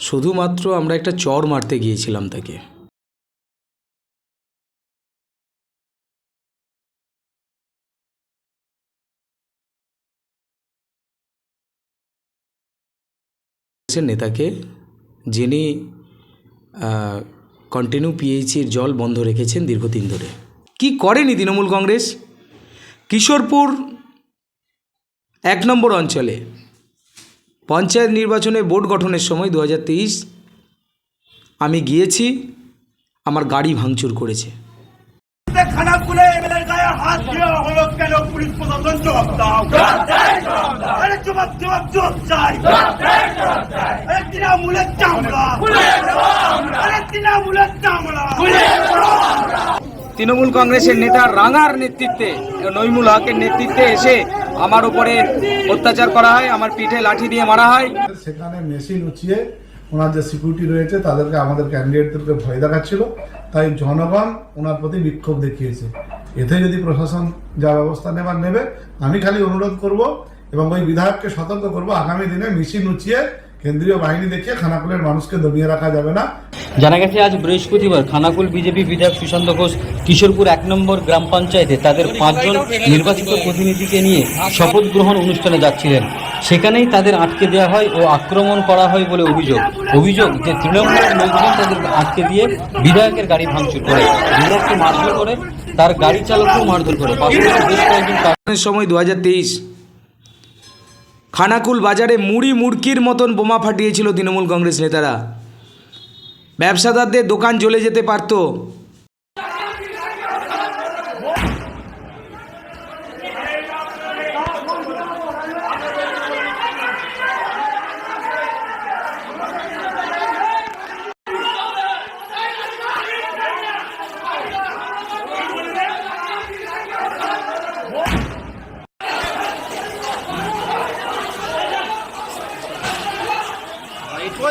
শুধুমাত্র আমরা একটা চর মারতে গিয়েছিলাম তাকে। নেতাকে, যিনি কন্টিনিউ পিএইচির জল বন্ধ রেখেছেন দীর্ঘদিন ধরে। কি করেনি তৃণমূল কংগ্রেস? কিশোরপুর এক নম্বর অঞ্চলে পঞ্চায়েত নির্বাচনে বোর্ড গঠনের সময় দু হাজার তেইশ আমি গিয়েছি আমার গাড়ি ভাঙচুর করেছে। তৃণমূল কংগ্রেসের নেতা রাঙার নেতৃত্বে নইমুল হকের নেতৃত্বে এসে আমার উপরে অত্যাচার করা হয়, আমার পিঠে লাঠি দিয়ে মারা হয়। সেখানে মেশিন উঁচিয়ে ওনার যে সিকিউরিটি রয়েছে, তাদেরকে, আমাদের ক্যান্ডিডেটদেরকে ভয় দেখাচ্ছিল। তাই জনগণ ওনার প্রতি বিক্ষোভ দেখিয়েছে। এতে যদি প্রশাসন যা ব্যবস্থা নেবার নেবে, আমি খালি অনুরোধ করব এবং ওই বিধায়ককে সতর্ক করব, আগামী দিনে মেশিন উঁচিয়ে কেন্দ্রীয় বাহিনী দেখিয়ে খানাকুলের মানুষকে দমিয়ে রাখা যাবে না। জানা গেছে আজ বৃহস্পতিবার খানাকুল বিজেপি বিধায়ক সুশান্ত ঘোষ কিশোরপুর এক নম্বর গ্রাম পঞ্চায়েতে তাদের পাঁচজন নির্বাচিত প্রতিনিধিকে নিয়ে শপথ গ্রহণ অনুষ্ঠানে যাচ্ছিলেন। সেখানেই তাদের আটকে দেওয়া হয় ও আক্রমণ করা হয় বলে অভিযোগ। অভিযোগ যে তৃণমূলের লোকজন তাদের আটকে দিয়ে বিধায়কের গাড়ি ভাঙচুর করে বিধায়ককে মারধর করে তার গাড়ি চালককেও মারধর করে। পাশাপাশি বেশ কয়েকজন নির্বাচনের সময় দু খানাকুল বাজারে মুড়ি মুড়কির মতন বোমা ফাটিয়েছিল তৃণমূল কংগ্রেস নেতারা। ব্যবসাদারদের দোকান জ্বলে যেতে পারত।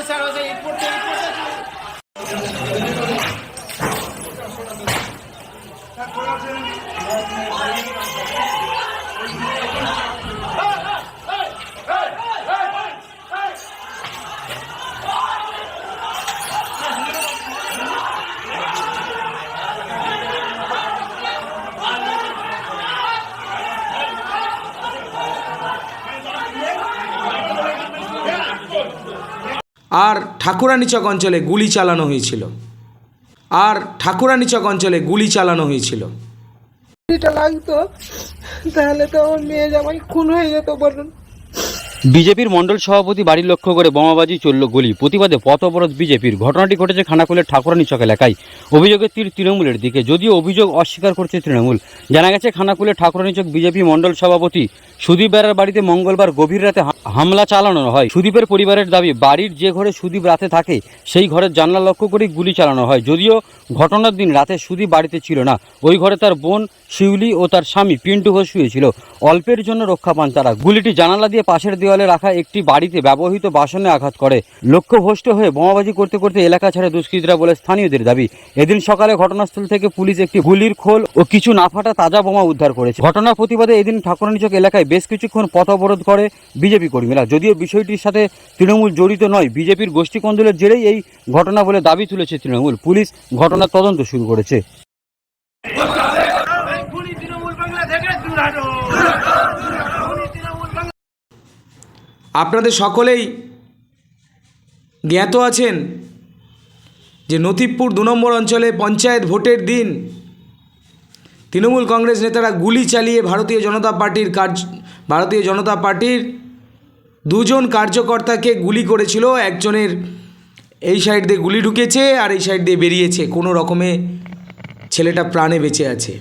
pasar, vas a. আর ঠাকুরানীচক অঞ্চলে গুলি চালানো হয়েছিল। আর ঠাকুরানীচক অঞ্চলে গুলি চালানো হয়েছিল। লাগতো তাহলে তো আমার মেয়ে জামাই খুন হয়ে যেত বলুন। বিজেপির মণ্ডল সভাপতি বাড়ির লক্ষ্য করে বোমাবাজি চলল গুলি। প্রতিবাদে পথ অবরোধ বিজেপির। ঘটনাটি ঘটেছে খানাকুলের ঠাকুরানী চক এলাকায়। অভিযোগের তীর তৃণমূলের দিকে। যদিও অভিযোগ অস্বীকার করছে তৃণমূল। জানা গেছে খানাকুলের ঠাকুরানী চক বিজেপি মণ্ডল সভাপতি সুদীপ বেড়ার বাড়িতে মঙ্গলবার গভীর রাতে হামলা চালানো হয়। সুদীপের পরিবারের দাবি, বাড়ির যে ঘরে সুদীপ রাতে থাকে, সেই ঘরের জানলা লক্ষ্য করে গুলি চালানো হয়। যদিও ঘটনার দিন রাতে সুদীপ বাড়িতে ছিল না। ওই ঘরে তার বোন শিউলি ও তার স্বামী পিন্টু ঘোষ শুয়েছিল। অল্পের জন্য রক্ষা পান তারা। গুলিটি জানালা দিয়ে পাশের দেওয়ালে রাখা একটি বাড়িতে ব্যবহৃত বাসনে আঘাত করে। লক্ষ্যভ্রষ্ট হয়ে বোমাবাজি করতে করতে এলাকা ছাড়ে দুষ্কৃতীরা বলে স্থানীয়দের দাবি। এদিন সকালে ঘটনাস্থল থেকে পুলিশ একটি গুলির খোল ও কিছু না ফাটা তাজা বোমা উদ্ধার করেছে। ঘটনার প্রতিবাদে এদিন ঠাকুরানীচক এলাকায় বেশ কিছুক্ষণ পথ অবরোধ করে বিজেপি কর্মীরা। যদিও বিষয়টির সাথে তৃণমূল জড়িত নয়, বিজেপির গোষ্ঠী কন্দলের জেরেই এই ঘটনা বলে দাবি তুলেছে তৃণমূল। পুলিশ ঘটনার তদন্ত শুরু করেছে। আপনাদের সকলেই জ্ঞাত আছেন যে নথিপুর দু নম্বর অঞ্চলে পঞ্চায়েত ভোটের দিন তৃণমূল কংগ্রেস নেতারা গুলি চালিয়ে ভারতীয় জনতা পার্টির কার্য, ভারতীয় জনতা পার্টির দুজন কার্যকর্তাকে গুলি করেছিল। একজনের এই সাইড দিয়ে গুলি ঢুকেছে আর এই সাইড দিয়ে বেরিয়েছে। কোনো রকমে ছেলেটা প্রাণে বেঁচে আছে।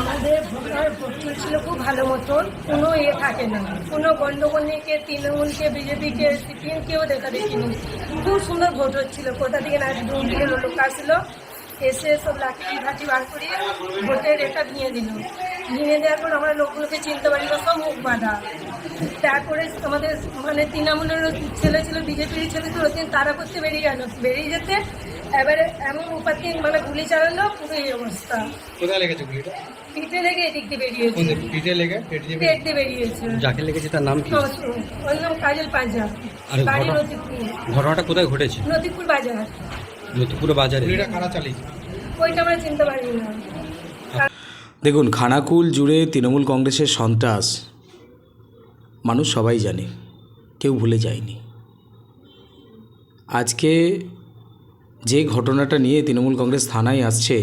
আমাদের ভোটার ভোট ছিল খুব ভালো মতন। কোনো ইয়ে থাকে না। কোনো গন্ডগোল নেই কে তৃণমূলকে, বিজেপিকে সিপিএম কেউ দেখা দেখিনি। খুব সুন্দর ভোট হচ্ছিল। কোথা থেকে না দূর থেকে লোক আসলো এসে সব লাঠি ঘাটি বার করিয়ে ভোটের এটা ভেঙে দিল। ভেঙে দেওয়ার পর আমরা লোকগুলোকে চিনতে পারি না সব মুখ বাঁধা। তারপরে আমাদের মানে তৃণমূলের ছেলে ছিল, বিজেপির ছেলে ছিল, তারা করতে বেরিয়ে গেল। বেরিয়ে যেতে এবারে এমন উপাতি মানে গুলি চালালো পুরো এই অবস্থা। কোথায় লেগেছে গুলিটা? পিঠে লেগে এদিক দিয়ে বেরিয়েছে। পিঠে লেগে পেট দিয়ে পেট দিয়ে বেরিয়েছে। যাকে লেগেছে তার নাম কি? ওর নাম কাজল পাঞ্জা আর বাড়ি নদীপুর। ঘটনাটা কোথায় ঘটেছে? নদীপুর বাজার। লতিপুর বাজারে। গুলিটা কারা চালিয়েছে? ওইটা আমরা চিনতে পারি না। দেখুন খানাকুল জুড়ে তৃণমূল কংগ্রেসের সন্ত্রাস মানুষ সবাই জানে কেউ ভুলে যায়নি। আজকে যে ঘটনাটা নিয়ে তৃণমূল কংগ্রেস থানায় আসছে,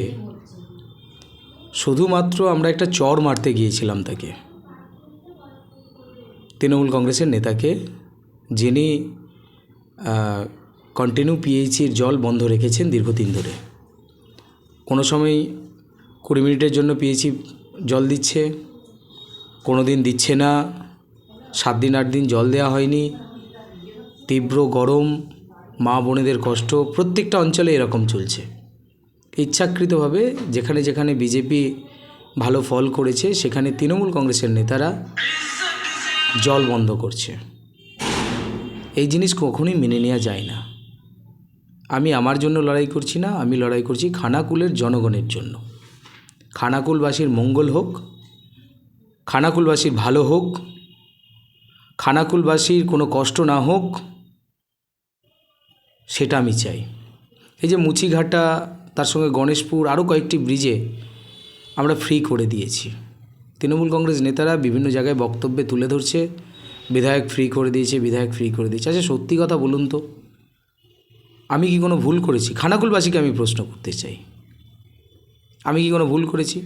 শুধুমাত্র আমরা একটা চর মারতে গিয়েছিলাম তাকে। তৃণমূল কংগ্রেসের নেতাকে, যিনি কন্টিনিউ পিএইচির জল বন্ধ রেখেছেন দীর্ঘদিন ধরে। কোনো সময় কুড়ি মিনিটের জন্য পিএইচি জল দিচ্ছে কোনো দিন দিচ্ছে না, সাত দিন, আট দিন জল দেওয়া হয়নি, তীব্র গরম মা বোনেদের কষ্ট প্রত্যেকটা অঞ্চলে এরকম চলছে। ইচ্ছাকৃতভাবে যেখানে যেখানে বিজেপি ভালো ফল করেছে, সেখানে তৃণমূল কংগ্রেসের নেতারা জল বন্ধ করছে। এই জিনিস কখনোই মেনে নেওয়া যায় না। আমি আমার জন্য লড়াই করছি না, আমি লড়াই করছি খানাকুলের জনগণের জন্য। খানাকুলবাসীর মঙ্গল হোক খানাকুলবাসীর ভালো হোক, খানাকুলবাসীর কোনো কষ্ট না হোক সেটা আমি চাই। এই যে মুচিঘাটা, তার সঙ্গে গণেশপুর আরও কয়েকটি ব্রিজে আমরা ফ্রি করে দিয়েছি। তৃণমূল কংগ্রেস নেতারা বিভিন্ন জায়গায় বক্তব্যে তুলে ধরছে, বিধায়ক ফ্রি করে দিয়েছে, বিধায়ক ফ্রি করে দিয়েছে। আচ্ছা সত্যি কথা বলুন তো, আমি কি কোনো ভুল করেছি? খানাকুলবাসীকে আমি প্রশ্ন করতে চাই। আমি কি কোনো ভুল করেছি?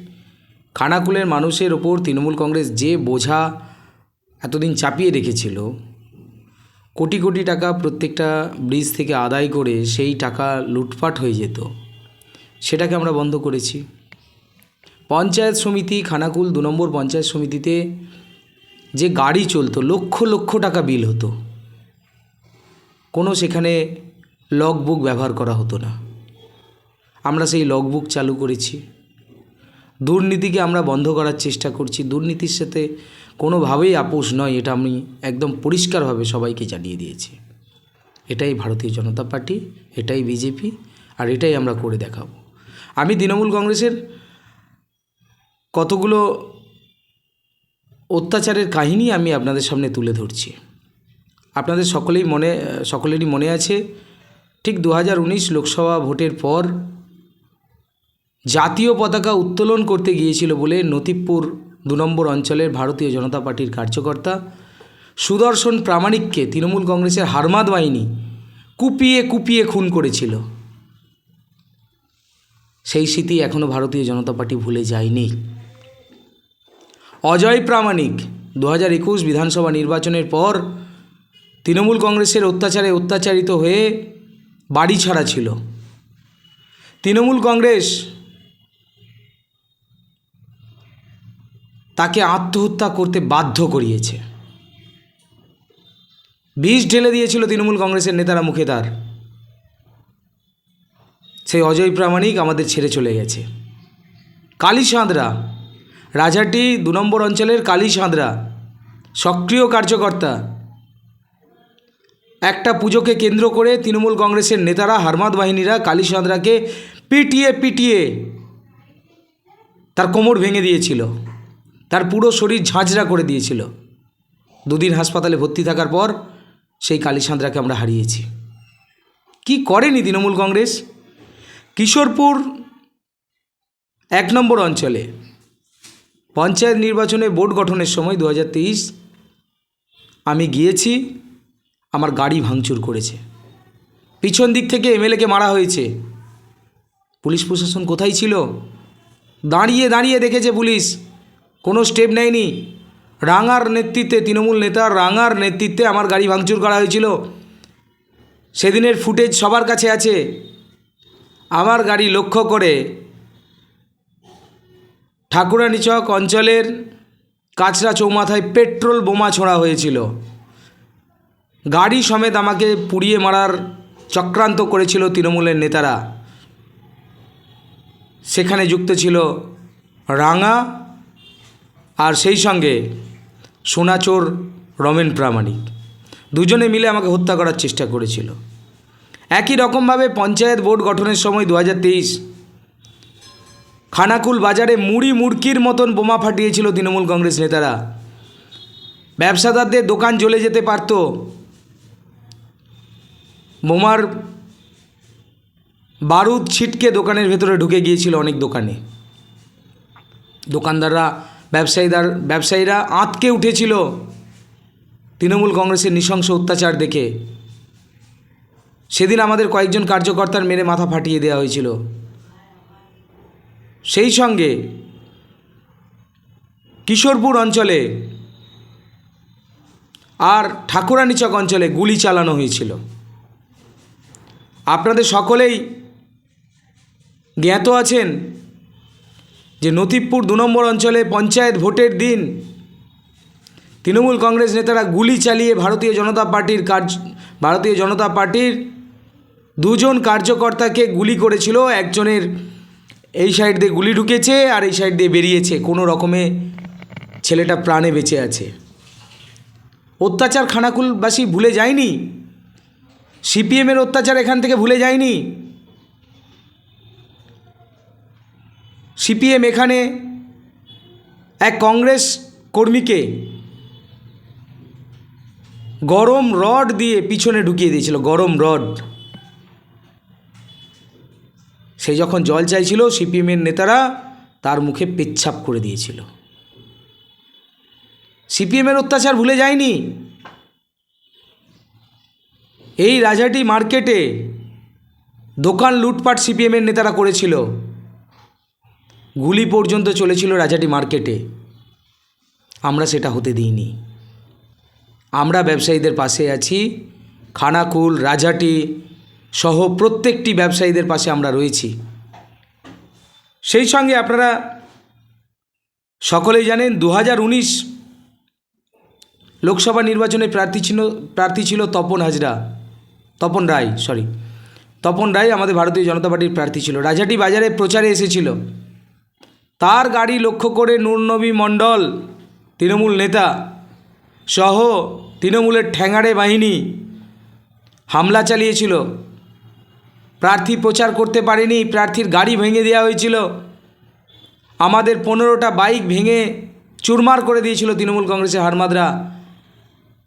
খানাকুলের মানুষের ওপর তৃণমূল কংগ্রেস যে বোঝা এতদিন চাপিয়ে রেখেছিল কোটি কোটি টাকা প্রত্যেকটা ব্রিজ থেকে আদায় করে সেই টাকা লুটপাট হয়ে যেত। সেটাকে আমরা বন্ধ করেছি। পঞ্চায়েত সমিতি, খানাকুল দু নম্বর পঞ্চায়েত সমিতিতে যে গাড়ি চলতো, লক্ষ লক্ষ টাকা বিল হতো। কোনো সেখানে লগ বুক ব্যবহার করা হতো না। আমরা সেই লগ বুক চালু করেছি। দুর্নীতিকে আমরা বন্ধ করার চেষ্টা করছি। দুর্নীতির সাথে কোনোভাবেই আপোষ নয়, এটা আমি একদম পরিষ্কারভাবে সবাইকে জানিয়ে দিয়েছি। এটাই ভারতীয় জনতা পার্টি, এটাই বিজেপি, আর এটাই আমরা করে দেখাবো। আমি তৃণমূল কংগ্রেসের কতগুলো অত্যাচারের কাহিনী আমি আপনাদের সামনে তুলে ধরছি। আপনাদের সকলেই মনে, সকলেরই মনে আছে, ঠিক দু হাজার উনিশ লোকসভা ভোটের পর জাতীয় পতাকা উত্তোলন করতে গিয়েছিল বলে নতিবপুর দু নম্বর অঞ্চলের ভারতীয় জনতা পার্টির কার্যকর্তা। সুদর্শন প্রামাণিককে তৃণমূল কংগ্রেসের হারমাদ বাহিনী কুপিয়ে কুপিয়ে খুন করেছিল। সেই স্মৃতি এখনও ভারতীয় জনতা পার্টি ভুলে যায়নি। অজয় প্রামাণিক দু হাজার একুশ বিধানসভা নির্বাচনের পর তৃণমূল কংগ্রেসের অত্যাচারে অত্যাচারিত হয়ে বাড়ি ছাড়া ছিল। তৃণমূল কংগ্রেস তাকে আত্মহত্যা করতে বাধ্য করিয়েছে। বিষ ঢেলে দিয়েছিল তৃণমূল কংগ্রেসের নেতারা মুখে তার সেই অজয় প্রামাণিক আমাদের ছেড়ে চলে গেছে। কালী সাঁতরা রাজাটি দু নম্বর অঞ্চলের কালী সাঁতরা সক্রিয় কার্যকর্তা। একটা পুজোকে কেন্দ্র করে তৃণমূল কংগ্রেসের নেতারা, হারমাদ বাহিনীরা কালী সাঁতরাকে পিটিয়ে পিটিয়ে তার কোমর ভেঙে দিয়েছিল। তার পুরো শরীর ঝাঁঝরা করে দিয়েছিল। দুদিন হাসপাতালে ভর্তি থাকার পর সেই কালী সাঁতরাকে আমরা হারিয়েছি। কি করেনি তৃণমূল কংগ্রেস? কিশোরপুর এক নম্বর অঞ্চলে পঞ্চায়েত নির্বাচনে বোর্ড গঠনের সময় দু হাজার তেইশ আমি গিয়েছি, আমার গাড়ি ভাঙচুর করেছে। পিছন দিক থেকে এমএলএকে মারা হয়েছে। পুলিশ প্রশাসন কোথায় ছিল? দাঁড়িয়ে দাঁড়িয়ে দেখেছে পুলিশ। কোনো স্টেপ নেয়নি। রাঙার নেতৃত্বে, তৃণমূল নেতার রাঙার নেতৃত্বে আমার গাড়ি ভাঙচুর করা হয়েছিল। সেদিনের ফুটেজ সবার কাছে আছে। আমার গাড়ি লক্ষ্য করে ঠাকুরানী চক অঞ্চলের কাচরা চৌমাথায় পেট্রোল বোমা ছোড়া হয়েছিল। গাড়ি সমেত আমাকে পুড়িয়ে মারার চক্রান্ত করেছিল তৃণমূলের নেতারা। সেখানে যুক্ত ছিল রাঙা আর সেই সঙ্গে সোনাচোর রমেন প্রামাণিক। দুজনে মিলে আমাকে হত্যা করার চেষ্টা করেছিল। একই রকমভাবে পঞ্চায়েত বোর্ড গঠনের সময় দু হাজার তেইশ খানাকুল বাজারে মুড়ি মুড়কির মতন বোমা ফাটিয়েছিল তৃণমূল কংগ্রেস নেতারা। ব্যবসাদারদের দোকান জ্বলে যেতে পারত। বোমার বারুদ ছিটকে দোকানের ভেতরে ঢুকে গিয়েছিল অনেক দোকানে। দোকানদাররা ব্যবসায়ীদার, ব্যবসায়ীরা আঁতকে উঠেছিল তৃণমূল কংগ্রেসের নৃশংস অত্যাচার দেখে। সেদিন আমাদের কয়েকজন কার্যকর্তার মেরে মাথা ফাটিয়ে দেওয়া হয়েছিল। সেই সঙ্গে কিশোরপুর অঞ্চলে আর ঠাকুরানীচক অঞ্চলে গুলি চালানো হয়েছিল। আপনাদের সকলেই জ্ঞাত আছেন যে নতিবপুর দু নম্বর অঞ্চলে পঞ্চায়েত ভোটের দিন তৃণমূল কংগ্রেস নেতারা গুলি চালিয়ে ভারতীয় জনতা পার্টির কার্য, ভারতীয় জনতা পার্টির দুজন কার্যকর্তাকে গুলি করেছিল। একজনের এই সাইড দিয়ে গুলি ঢুকেছে আর এই সাইড দিয়ে বেরিয়েছে। কোনো রকমে ছেলেটা প্রাণে বেঁচে আছে। অত্যাচার খানাকুলবাসী ভুলে যায়নি? সিপিএমের অত্যাচার এখান থেকে ভুলে যায়নি? সিপিএম এখানে এক কংগ্রেস কর্মীকে গরম রড দিয়ে পিছনে ঢুকিয়ে দিয়েছিল, গরম রড। সে যখন জল চাইছিল, সিপিএমের নেতারা তার মুখে পেচ্ছাপ করে দিয়েছিল। সিপিএমের অত্যাচার ভুলে যায়নি। এই রাজাটি মার্কেটে দোকান লুটপাট সিপিএমের নেতারা করেছিল। গুলি পর্যন্ত চলেছিল রাজাটি মার্কেটে। আমরা সেটা হতে দিইনি। আমরা ব্যবসায়ীদের পাশে আছি, খানাকুল, রাজাটি সহ প্রত্যেকটি ব্যবসায়ীদের পাশে আমরা রয়েছি। সেই সঙ্গে আপনারা সকলেই জানেন দু হাজার উনিশ লোকসভা নির্বাচনে প্রার্থী ছিল প্রার্থী ছিল তপন হাজরা। তপন রায় সরি তপন রায় আমাদের ভারতীয় জনতা পার্টির প্রার্থী ছিল। রাজাটি বাজারে প্রচারে এসেছিল। তার গাড়ি লক্ষ্য করে নূরনবী মণ্ডল, তৃণমূল নেতা সহ তৃণমূলের ঠ্যাঙাড়ে বাহিনী হামলা চালিয়েছিল। প্রার্থী প্রচার করতে পারেনি, প্রার্থীর গাড়ি ভেঙে দেওয়া হয়েছিল। আমাদের পনেরোটা বাইক ভেঙে চুরমার করে দিয়েছিল তৃণমূল কংগ্রেসের হারমাদরা।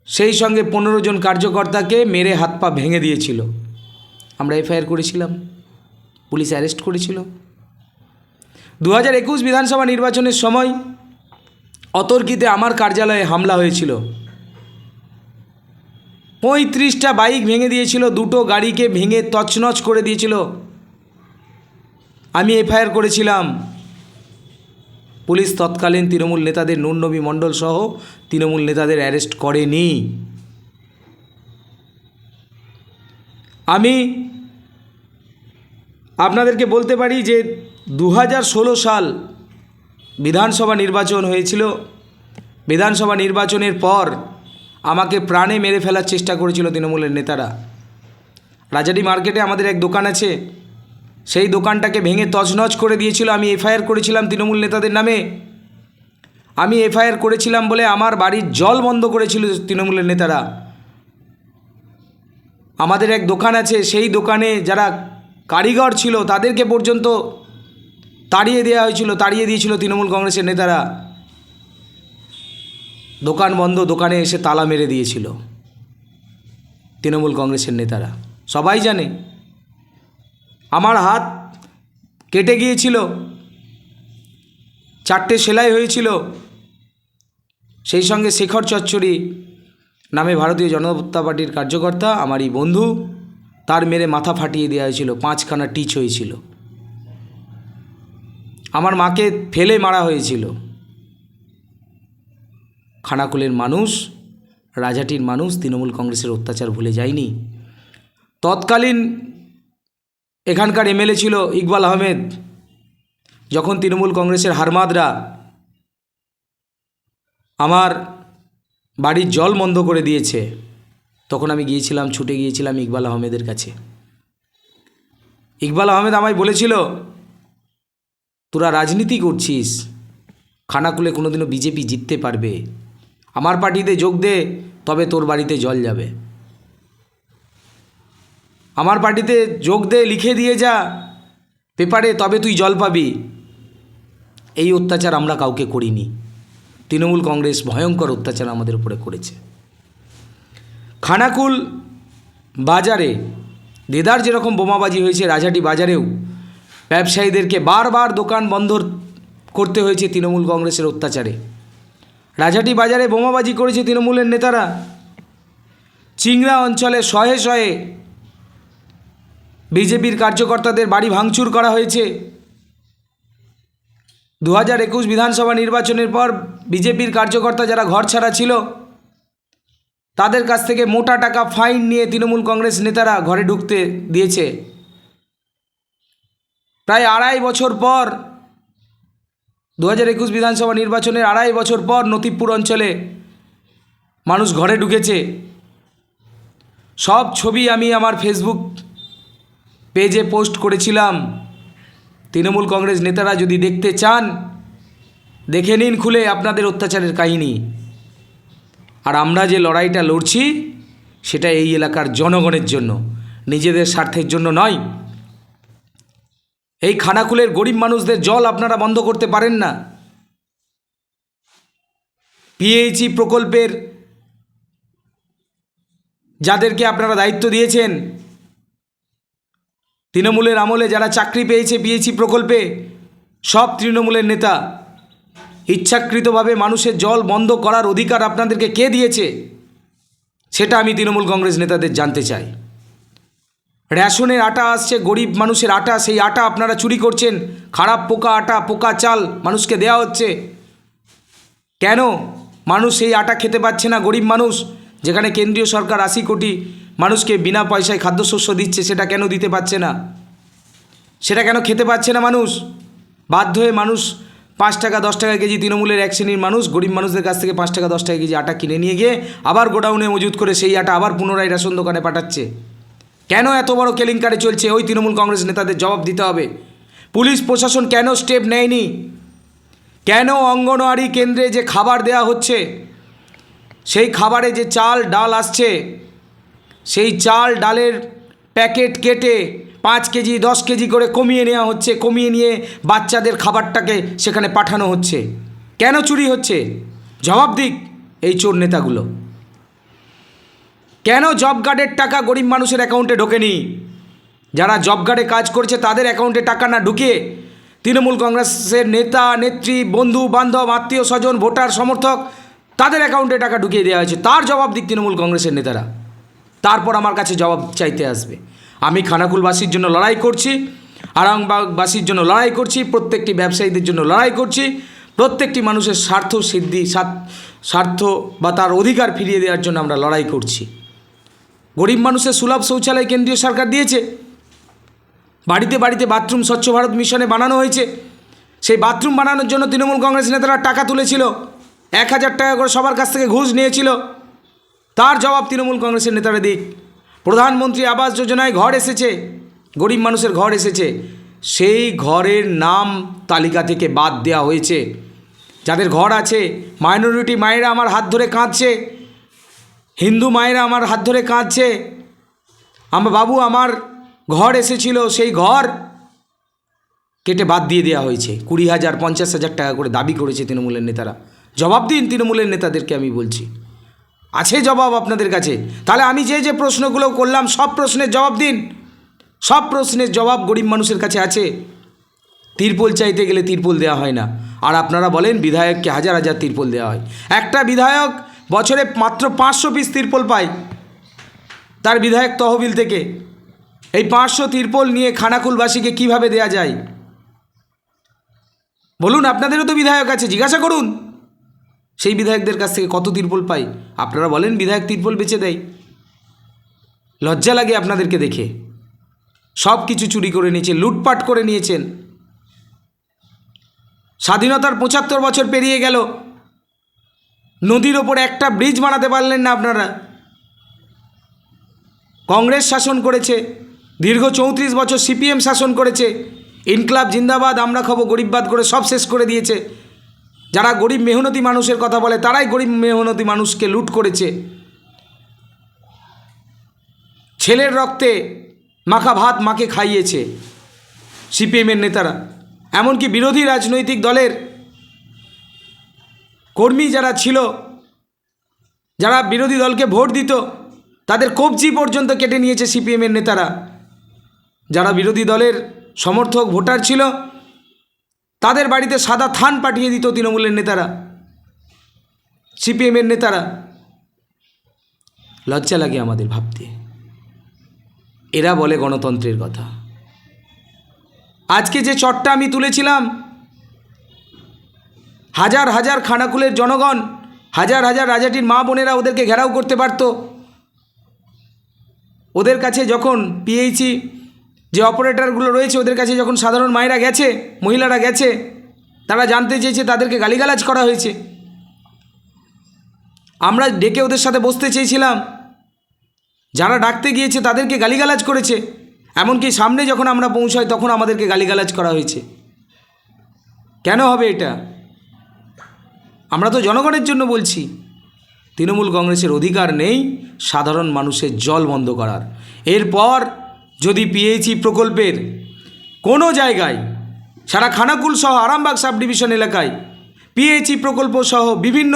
সেই সঙ্গে পনেরো জন কার্যকর্তাকে মেরে হাত পা ভেঙে দিয়েছিল। আমরা এফআইআর করেছিলাম, পুলিশ অ্যারেস্ট করেছিল। দু একুশ বিধানসভা নির্বাচনের সময় অতর্কিতে আমার কার্যালয়ে হামলা হয়েছিল। পঁয়ত্রিশটা বাইক ভেঙে দিয়েছিল, দুটো গাড়িকে ভেঙে তছনছ করে দিয়েছিল। আমি এফআইআর করেছিলাম। পুলিশ তৎকালীন তৃণমূল নেতাদের নুরনবী মণ্ডল সহ তৃণমূল নেতাদের অ্যারেস্ট করেনি। আমি আপনাদেরকে বলতে পারি যে দু হাজার ষোলো সাল বিধানসভা নির্বাচন হয়েছিল। বিধানসভা নির্বাচনের পর আমাকে প্রাণে মেরে ফেলার চেষ্টা করেছিল তৃণমূলের নেতারা। রাজাডি মার্কেটে আমাদের এক দোকান আছে। সেই দোকানটাকে ভেঙে তছনছ করে দিয়েছিল। আমি এফআইআর করেছিলাম তৃণমূল নেতাদের নামে। আমি এফআইআর করেছিলাম বলে আমার বাড়ির জল বন্ধ করেছিল তৃণমূলের নেতারা। আমাদের এক দোকান আছে। সেই দোকানে যারা কারিগর ছিল তাদেরকে পর্যন্ত তাড়িয়ে দেওয়া হয়েছিল, তাড়িয়ে দিয়েছিল তৃণমূল কংগ্রেসের নেতারা। দোকান বন্ধ, দোকানে এসে তালা মেরে দিয়েছিল তৃণমূল কংগ্রেসের নেতারা। সবাই জানে, আমার হাত কেটে গিয়েছিল, চারটে সেলাই হয়েছিল, সেই সঙ্গে শেখর চচ্চড়ি নামে ভারতীয় জনতা পার্টির কার্যকর্তা, আমারই বন্ধু, তার মেরে মাথা ফাটিয়ে দেওয়া হয়েছিল, পাঁচখানা টিচ হয়েছিল। আমার মাকে ফেলে মারা হয়েছিল। খানাকুলের মানুষ, রাজাটির মানুষ তৃণমূল কংগ্রেসের অত্যাচার ভুলে যায়নি। তৎকালীন এখানকার এমএলএ ছিল ইকবাল আহমেদ। যখন তৃণমূল কংগ্রেসের হারমাদরা আমার বাড়ির জল বন্ধ করে দিয়েছে, তখন আমি গিয়েছিলাম, ছুটে গিয়েছিলাম ইকবাল আহমেদের কাছে। ইকবাল আহমেদ আমায় বলেছিল তোরা রাজনীতি করছিস। খানাকুলে কোনোদিনও বিজেপি জিততে পারবে। আমার পার্টিতে যোগ দে, তবে তোর বাড়িতে জল যাবে। আমার পার্টিতে যোগ দে, লিখে দিয়ে যা। পেপারে তবে তুই জল পাবি। এই অত্যাচার আমরা কাউকে করিনি। তৃণমূল কংগ্রেস ভয়ঙ্কর অত্যাচার আমাদের উপরে করেছে। খানাকুল বাজারে, দেদার যেরকম বোমাবাজি হয়েছে রাজাটি বাজারেও ব্যবসায়ীদেরকে বারবার দোকান বন্ধ করতে হয়েছে তৃণমূল কংগ্রেসের অত্যাচারে। রাজাটি বাজারে বোমাবাজি করেছে তৃণমূলের নেতারা। চিংড়া অঞ্চলে শহে শহে বিজেপির কার্যকর্তাদের বাড়ি ভাঙচুর করা হয়েছে। দু হাজার একুশ বিধানসভা নির্বাচনের পর বিজেপির কার্যকর্তা যারা ঘর ছাড়া ছিল, তাদের কাছ থেকে মোটা টাকা ফাইন নিয়ে তৃণমূল কংগ্রেস নেতারা ঘরে ঢুকতে দিয়েছে। প্রায় আড়াই বছর পর দু হাজার একুশ বিধানসভা নির্বাচনের আড়াই বছর পর নতিবপুর অঞ্চলে মানুষ ঘরে ঢুকেছে। সব ছবি আমি আমার ফেসবুক পেজে পোস্ট করেছিলাম। তৃণমূল কংগ্রেস নেতারা যদি দেখতে চান, দেখে নিন খুলে আপনাদের অত্যাচারের কাহিনী। আর আমরা যে লড়াইটা লড়ছি, সেটা এই এলাকার জনগণের জন্য, নিজেদের স্বার্থের জন্য নয় এই খানাকুলের গরিব মানুষদের জল আপনারা বন্ধ করতে পারেন না। পিএইচই প্রকল্পের যাদেরকে আপনারা দায়িত্ব দিয়েছেন, তৃণমূলের আমলে যারা চাকরি পেয়েছে পিএইচই প্রকল্পে, সব তৃণমূলের নেতা, ইচ্ছাকৃতভাবে মানুষের জল বন্ধ করার অধিকার আপনাদেরকে কে দিয়েছে? সেটা আমি তৃণমূল কংগ্রেস নেতাদের জানতে চাই। রেশনের আটা আসছে, গরিব মানুষের আটা, সেই আটা আপনারা চুরি করছেন। খারাপ পোকা আটা, পোকা চাল মানুষকে দেওয়া হচ্ছে। কেন? মানুষ সেই আটা খেতে পাচ্ছে না, গরিব মানুষ। যেখানে কেন্দ্রীয় সরকার আশি কোটি মানুষকে বিনা পয়সায় খাদ্যশস্য দিচ্ছে, সেটা কেন দিতে পারছে না? সেটা কেন খেতে পাচ্ছে না মানুষ? বাধ্য হয়ে মানুষ পাঁচ টাকা, দশ টাকা কেজি তৃণমূলের এক শ্রেণির মানুষ গরিব মানুষদের কাছ থেকে পাঁচ টাকা, দশ টাকা কেজি আটা কিনে নিয়ে গিয়ে আবার গোডাউনে মজুত করে সেই আটা আবার পুনরায় রেশন দোকানে পাঠাচ্ছে। কেন এত বড় কেলেঙ্কারি চলছে? ওই তৃণমূল কংগ্রেস নেতাদের জবাব দিতে হবে। পুলিশ প্রশাসন কেন স্টেপ নেয়নি? কেন অঙ্গনওয়াড়ি কেন্দ্রে যে খাবার দেয়া হচ্ছে, সেই খাবারে যে চাল, ডাল আসছে, সেই চাল, ডালের প্যাকেট কেটে পাঁচ কেজি, দশ কেজি করে কমিয়ে নেওয়া হচ্ছে, কমিয়ে নিয়ে বাচ্চাদের খাবারটাকে সেখানে পাঠানো হচ্ছে। কেন চুরি হচ্ছে? জবাব দিক এই চোর নেতাগুলো। কেন জব কার্ডের টাকা গরিব মানুষের অ্যাকাউন্টে ঢোকেনি? যারা জব কার্ডে কাজ করছে, তাদের অ্যাকাউন্টে টাকা না ঢুকে তৃণমূল কংগ্রেসের নেতা, নেত্রী, বন্ধু, বান্ধব, আত্মীয় স্বজন, ভোটার, সমর্থক, তাদের অ্যাকাউন্টে টাকা ঢুকিয়ে দেওয়া হয়েছে। তার জবাব দিক তৃণমূল কংগ্রেসের নেতারা। তারপর আমার কাছে জবাব চাইতে আসবে। আমি খানাকুলবাসীর জন্য লড়াই করছি, আরামবাগবাসীর জন্য লড়াই করছি, প্রত্যেকটি ব্যবসায়ীদের জন্য লড়াই করছি, প্রত্যেকটি মানুষের স্বার্থ সিদ্ধি, স্বার্থ বা তার অধিকার ফিরিয়ে দেওয়ার জন্য আমরা লড়াই করছি। গরিব মানুষের সুলভ শৌচালয় কেন্দ্রীয় সরকার দিয়েছে। বাড়িতে বাড়িতে বাথরুম স্বচ্ছ ভারত মিশনে বানানো হয়েছে। সেই বাথরুম বানানোর জন্য তৃণমূল কংগ্রেস নেতারা টাকা তুলেছিল। এক হাজার টাকা করে সবার কাছ থেকে ঘুষ নিয়েছিল। তার জবাব তৃণমূল কংগ্রেসের নেতারা দিক। প্রধানমন্ত্রী আবাস যোজনায় ঘর এসেছে। গরিব মানুষের ঘর এসেছে। সেই ঘরের নাম তালিকা থেকে বাদ দেওয়া হয়েছে। যাদের ঘর আছে, মাইনরিটি মায়েরা আমার হাত ধরে কাঁদছে। হিন্দু মায়েরা আমার হাত ধরে কাঁদছে। আমার বাবু আমার ঘর এসেছিল, সেই ঘর কেটে বাদ দিয়ে দেওয়া হয়েছে। কুড়ি হাজার, পঞ্চাশ হাজার টাকা করে দাবি করেছে তৃণমূলের নেতারা। জবাব দিন তৃণমূলের নেতাদেরকে আমি বলছি। আছে জবাব আপনাদের কাছে। তাহলে আমি যে যে প্রশ্নগুলো করলাম, সব প্রশ্নের জবাব দিন। সব প্রশ্নের জবাব গরিব মানুষের কাছে আছে। তিরপল চাইতে গেলে তিরপল দেওয়া হয় না। আর আপনারা বলেন, বিধায়ককে হাজার হাজার তিরপল দেওয়া হয়। একটা বিধায়ক বছরে মাত্র পাঁচশো পিস তিরপল পায় তার বিধায়ক তহবিল থেকে। এই পাঁচশো তিরপল নিয়ে খানাকুলবাসীকে কীভাবে দেয়া যায়? বলুন, আপনাদেরও তো বিধায়ক আছে, জিজ্ঞাসা করুন। সেই বিধায়কদের কাছ থেকে কত তিরপল পাই? আপনারা বলেন, বিধায়ক তিরপল বেচে দেয়। লজ্জা লাগে আপনাদেরকে দেখে। সব কিছু চুরি করে নিয়েছে, লুটপাট করে নিয়েছেন। স্বাধীনতার পঁচাত্তর বছর পেরিয়ে গেল। নদীর ওপর একটা ব্রিজ বানাতে পারলেন না আপনারা। কংগ্রেস শাসন করেছে, দীর্ঘ চৌত্রিশ বছর সিপিএম শাসন করেছে, ইনকলাব জিন্দাবাদ, আমরা খাব গরিববাদ করে সব শেষ করে দিয়েছে। যারা গরিব মেহনতি মানুষের কথা বলে, তারাই গরিব মেহনতি মানুষকে লুট করেছে। ছেলের রক্তে মাখা ভাত মাকে খাইয়েছে সিপিএমের নেতারা। এমনকি বিরোধী রাজনৈতিক দলের কর্মী যারা ছিল, যারা বিরোধী দলকে ভোট দিত, তাদের কবজি পর্যন্ত কেটে নিয়েছে সিপিএমের নেতারা। যারা বিরোধী দলের সমর্থক, ভোটার ছিল, তাদের বাড়িতে সাদা থান পাঠিয়ে দিত তৃণমূলের নেতারা সিপিএমের নেতারা। লজ্জা লাগে আমাদের ভাবতে। এরা বলে গণতন্ত্রের কথা। আজকে যে চটটা আমি তুলেছিলাম হাজার হাজার খানাকুলের জনগণ, হাজার হাজার রাজাটির মা বোনেরা ওদেরকে ঘেরাও করতে পারত। ওদের কাছে যখন পিএইচি যে অপারেটরগুলো রয়েছে, ওদের কাছে যখন সাধারণ মায়েরা গেছে, মহিলারা গেছে, তারা জানতে চেয়েছে তাদেরকে গালিগালাজ করা হয়েছে। আমরা ডেকে ওদের সাথে বসতে চেয়েছিলাম। যারা ডাকতে গিয়েছে তাদেরকে গালিগালাজ করেছে। এমনকি সামনে যখন আমরা পৌঁছাই, তখন আমাদেরকে গালিগালাজ করা হয়েছে। কেন হবে এটা? আমরা তো জনগণের জন্য বলছি। তৃণমূল কংগ্রেসের অধিকার নেই সাধারণ মানুষের জল বন্ধ করার। এরপর যদি পিএইচই প্রকল্পের কোনো জায়গায়, সারা খানাকুল সহ আরামবাগ সাব ডিভিশন এলাকায় পিএইচি প্রকল্প সহ বিভিন্ন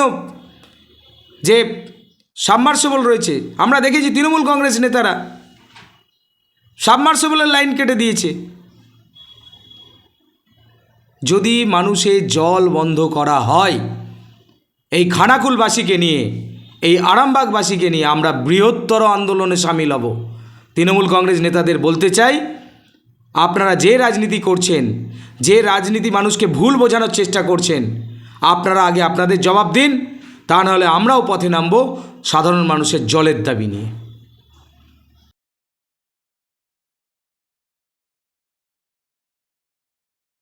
যে সাবমার্সেবল রয়েছে, আমরা দেখেছি তৃণমূল কংগ্রেস নেতারা সাবমার্সেবলের লাইন কেটে দিয়েছে। যদি মানুষের জল বন্ধ করা হয় এই খানাকুলবাসীকে নিয়ে, এই আরামবাগবাসীকে নিয়ে আমরা বৃহত্তর আন্দোলনে সামিল হব। তৃণমূল কংগ্রেস নেতাদের বলতে চাই, আপনারা যে রাজনীতি করছেন, যে রাজনীতি মানুষকে ভুল বোঝানোর চেষ্টা করছেন, আপনারা আগে আপনাদের জবাব দিন, তা নাহলে আমরাও পথে নামব সাধারণ মানুষের জলের দাবি নিয়ে।